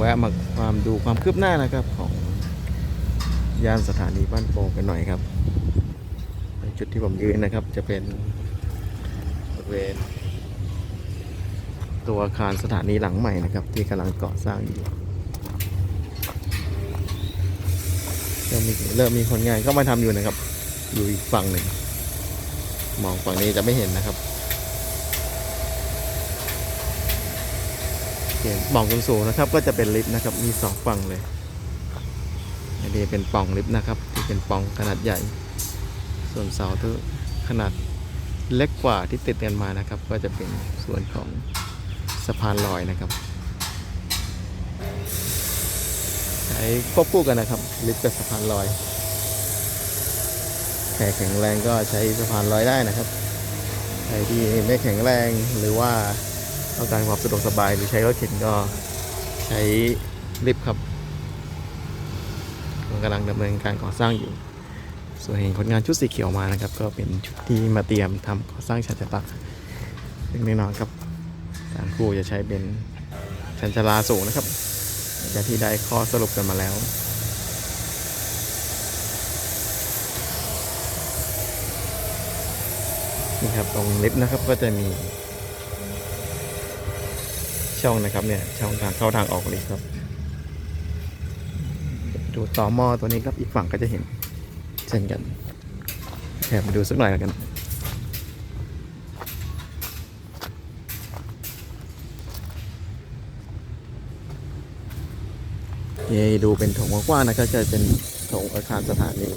แวะมาความดูความคืบหน้านะครับของยานสถานีบ้านโป่งกันหน่อยครับในจุดที่ผมยืนนะครับ จะเป็นบริเวณ ตัวอาคารสถานีหลังใหม่นะครับ ที่กำลังก่อสร้างอยู่เริ่มมีเริ่มมีคนงานเข้ามาทำอยู่นะครับอยู่อีกฝั่งหนึ่งมองฝั่งนี้จะไม่เห็นนะครับ เห็นปล่องสูงๆนะครับ ก็จะเป็นลิฟต์นะครับ มีสองฝั่งเลยอันนี้เป็นปล่องลิฟต์นะครับ ที่เป็นปล่องขนาดใหญ่ ส่วนเสาที่ขนาดเล็กกว่าที่ติดกันมานะครับ ก็จะเป็นส่วนของสะพานลอยนะครับใช้ควบคู่กันนะครับ ลิฟต์กับสะพานลอยใครแข็งแรงก็ใช้สะพานลอยได้นะครับใครที่ไม่แข็งแรงหรือว่า ต้องการความสะดวกสบายหรือใช้รถเข็นก็ใช้ลิฟต์ครับกำลังดำเนินการก่อสร้างอยู่ส่วนเห็นคนงานชุดสีเขียวมานะครับ ก็เป็นชุดที่มาเตรียมทำก่อสร้างชานชาลาซึ่งแน่นอนครับทางครูจะใช้เป็นชันชาลาสูงนะครับจากที่ได้ข้อสรุปกันมาแล้วนี่ครับตรงลิฟต์นะครับก็จะมี ช่องนะครับเนี่ยช่องทางเข้าทางออกเลิฟต์ครับ ดูต่อหม้อตัวนี้ครับอีกฝั่งก็จะเห็นเช่นกันแอบมาดูสักหน่อยแล้วกันนี่ดูเป็นถงกว้างๆนะครับจะเป็นถงอาคารสถานี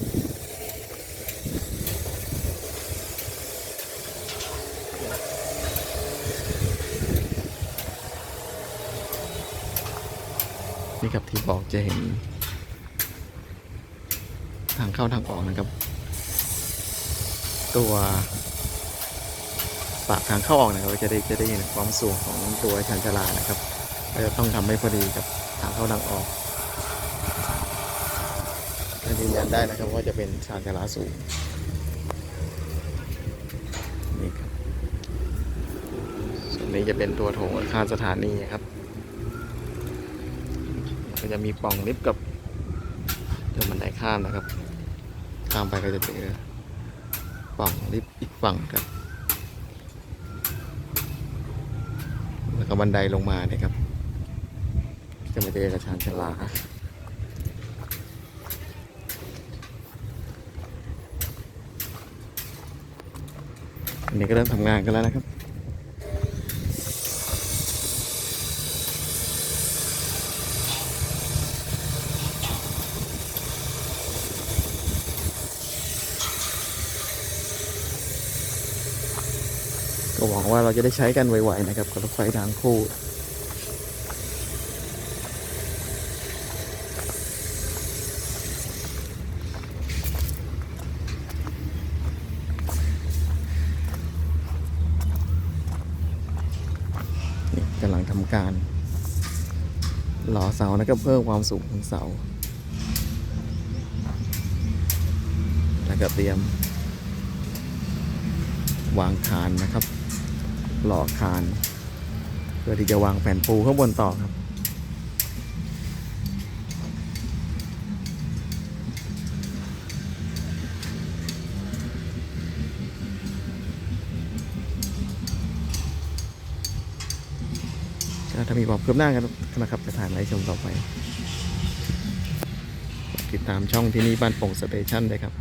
นี่ครับที่บอกจะเห็น ทางเข้าทางออกนะครับ ตัวปากทางเข้าออกนะครับจะได้จะได้เห็นความสูงของตัวชันชลานะครับก็จะต้องทำให้พอดีกับทางเข้าทางออกยืนยันได้นะครับว่าจะเป็นชานชลาสูงนี่ครับส่วนนี้จะเป็นตัวโถงอาคารสถานีครับ ก็จะมีปล่องลิฟต์กับเดินบันไดข้ามนะครับ ข้ามไปก็จะเจอปล่องลิฟต์อีกฝั่งครับแล้วก็บันไดลงมาเนี่ยครับ จะมาเจอกระชานชาลาอันนี้ก็เริ่มทำงานกันแล้วนะครับ ก็หวังว่าเราจะได้ใช้กันไวๆนะครับกับรถไฟทางคู่นี่กำลังทำการ หล่อเสานะครับเพิ่มความสูงของเสา แล้วก็เตรียมวางคานนะครับ หล่อคาน เพื่อที่จะวางแผ่นปูข้างบนต่อครับ ถ้ามีความคืบหน้ากันนะครับจะถ่ายไลฟ์ชมต่อไป ติดตามช่องที่นี่บ้านโป่งสเตชันด้วยครับ